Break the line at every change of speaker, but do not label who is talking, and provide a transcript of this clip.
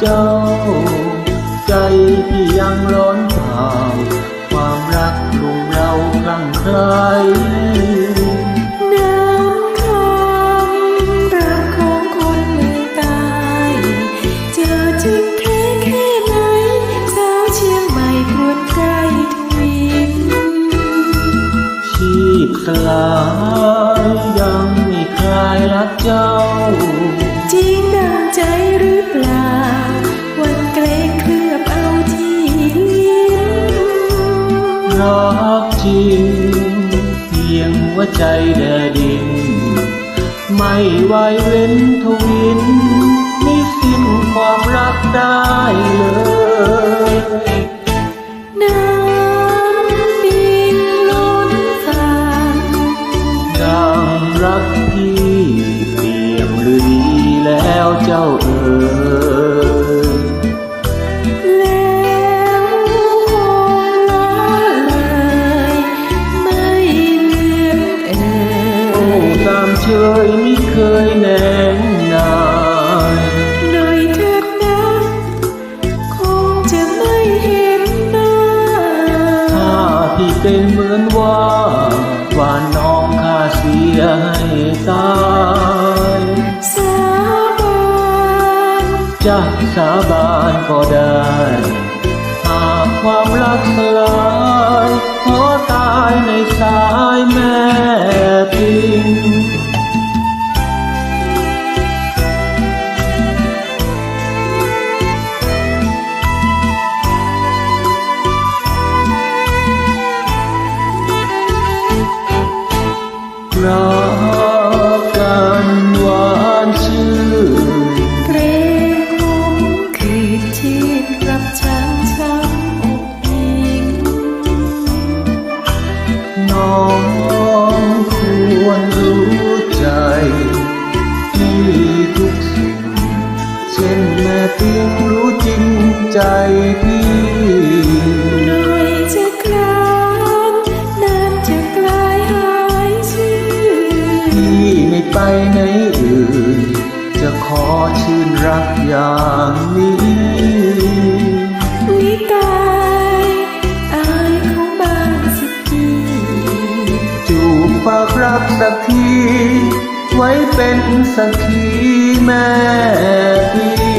เจ้า ใจที่ยังร้อนเผาความรักลุง
เรา
คลั่
งคล้น้
กจริงเพียงหัวใจแดดิน ไม่ไหวเว้นทวินไม่สิ้นความรักได้เลย
น้ำบินล้นฝั่ง
ดังรักพี่เปี่ยมหรือดีแล้วเจ้าเอ๋ย
เช
ยไม่เคยแนงนาย
หน่อยเถิดนะ คงจะไม่เห็นหน้า
ถ้าพี่เป็นเหมือนว่าว่าน้องข้าเสียให้ตาย
สาบาน
จะสาบานก็ได้ หากความรักสลายขอตายในสายแม่ รักกันหวานชื่น
เกรงคมคืนชีพรับช้างช้ำอกยิง
น้องควรรู้ใจที่ทุกสิ่ง เช่นแม่ติ้งรู้จริงใจพี่
อย่า
งนี้
นิตายอายของบ้านสิกี
จูบฝากรักสักที ไว้เป็นสักทีแม่พี่